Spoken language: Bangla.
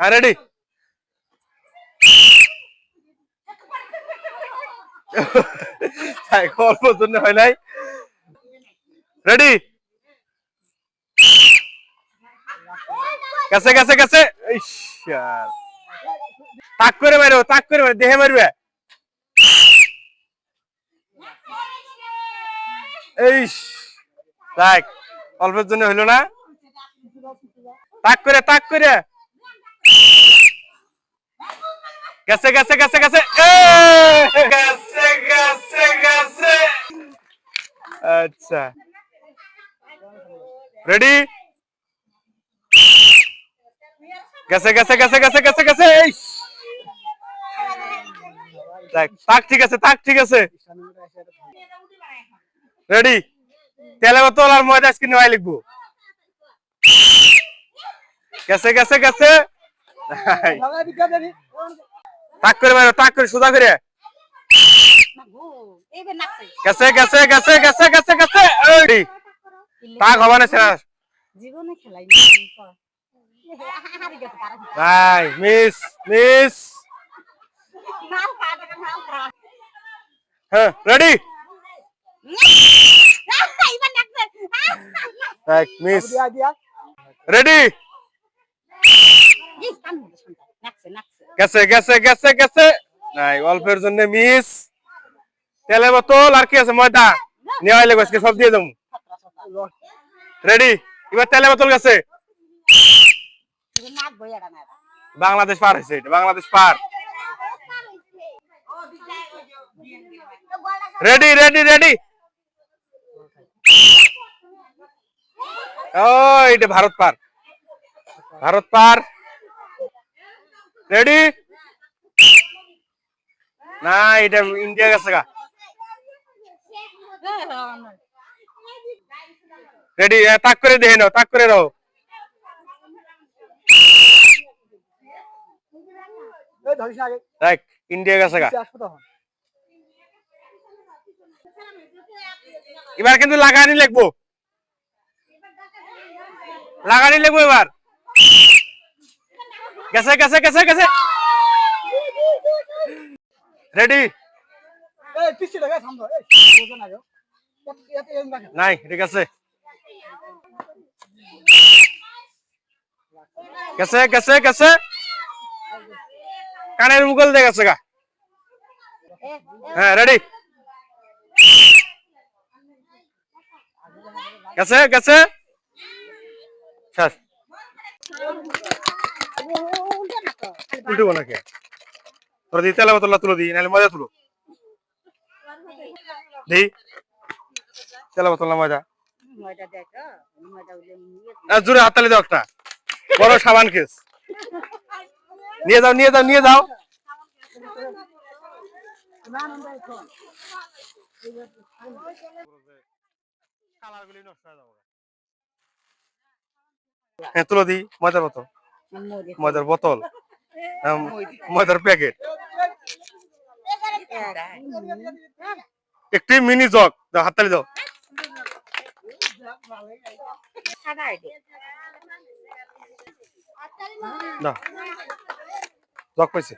হ্যাঁ রেডি অল্প জন্য হয় নাই। রেডি গেছে ইস, শাল। তাক করে মারো তাক করে মারো দেহে মারবে। এই দেখ অল্পের জন্য হইল না। তাক করে তাক করে। গেছে গেছে গেছে গেছে এ! গেছে গেছে গেছে আচ্ছা রেডি গেছে গেছে গেছে গেছে গেছে গেছে এই দেখ তাক ঠিক আছে তাক ঠিক আছে রেডি তেলে বোতল আর ময়দা আজকে নেওয়াই লিখবো গেছে গেছে গেছে তাক করে মারো তাক করে সোজা করে এইবার নাচছে গেছে গেছে গেছে গেছে গেছে গেছে রেডি তাক হবে না সেরা জীবনে খেলাই হারি গেছে কারা নাই মিস মিস মাল কাটে মাল কাটে হ্যাঁ রেডি এইবার নাচছে এক গেছে গেছে গেছে গেছে। নাই, অল্পের জন্য মিস তেলে বোতল, আর কি আছে? ময়দা। নেওয়াই লাগবে আজকে সব দিয়ে দেবো। রেডি এবার তেলে বোতল গেছে। বাংলাদেশ পার হয়েছে এটা, বাংলাদেশ পার। রেডি রেডি রেডি ও এটা ভারত পার। ভারত পার। রেডি না এটা ইন্ডিয়া গেছে গা। রেডি তাক করে দেখে নাও তাক করে নাও। দেখ ইন্ডিয়া গেছে গা। এবার কিন্তু লাগানি লিখব লাগানি লিখব এবার। গেছে গেছে গেছে গেছে রেডি নাই ঠিক আছে গেছে গেছে গেছে কানের মুগল দিয়ে গেছে গা হ্যাঁ রেডি গেছে গেছে শেষ উল্টে নাকি তোরা দিই তেলা দিই নাহলে মজা তুলো। দিই তেলা মজা। জোরে হাততালি দাও একটা। বড় সাবান কেস। নিয়ে যাও নিয়ে যাও নিয়ে যাও। হ্যাঁ তুলো দি ময়দার বোতল। ময়দার বোতল। ময়দার প্যাকেট একটি মিনি জগ দাও হাততালি দাও সাদা আইডিয়া দাও জগ পাইছে